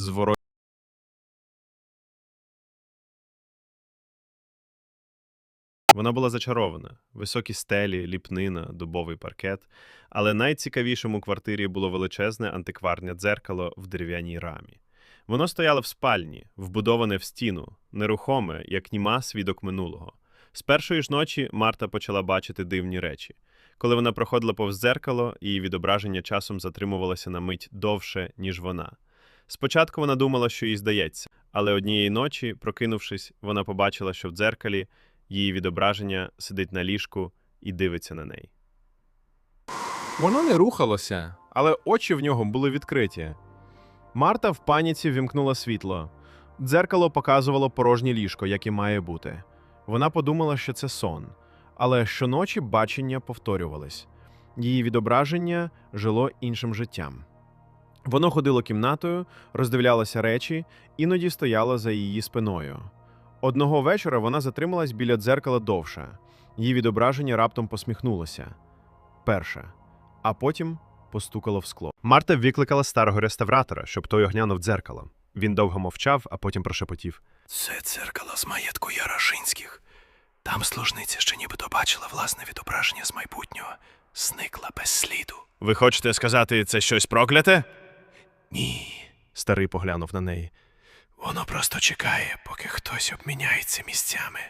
зворот. Вона була зачарована: високі стелі, ліпнина, дубовий паркет. Але найцікавішим у квартирі було величезне антикварне дзеркало в дерев'яній рамі. Воно стояло в спальні, вбудоване в стіну, нерухоме, як німа свідок минулого. З першої ж ночі Марта почала бачити дивні речі. Коли вона проходила повз дзеркало, її відображення часом затримувалося на мить довше, ніж вона. Спочатку вона думала, що їй здається, але однієї ночі, прокинувшись, вона побачила, що в дзеркалі її відображення сидить на ліжку і дивиться на неї. Воно не рухалося, але очі в нього були відкриті. Марта в паніці вімкнула світло. Дзеркало показувало порожнє ліжко, як і має бути. Вона подумала, що це сон, але щоночі бачення повторювались. Її відображення жило іншим життям. Воно ходило кімнатою, роздивлялося речі, іноді стояло за її спиною. Одного вечора вона затрималась біля дзеркала довше. Її відображення раптом посміхнулося. Перше, а потім постукало в скло. Марта викликала старого реставратора, щоб той оглянув дзеркало. Він довго мовчав, а потім прошепотів. Це дзеркало з маєтку Ярошинських. Там служниця, що нібито бачила власне відображення з майбутнього, зникла без сліду. Ви хочете сказати, це щось прокляте? Ні, Старий поглянув на неї. воно просто чекає, поки хтось обміняється місцями.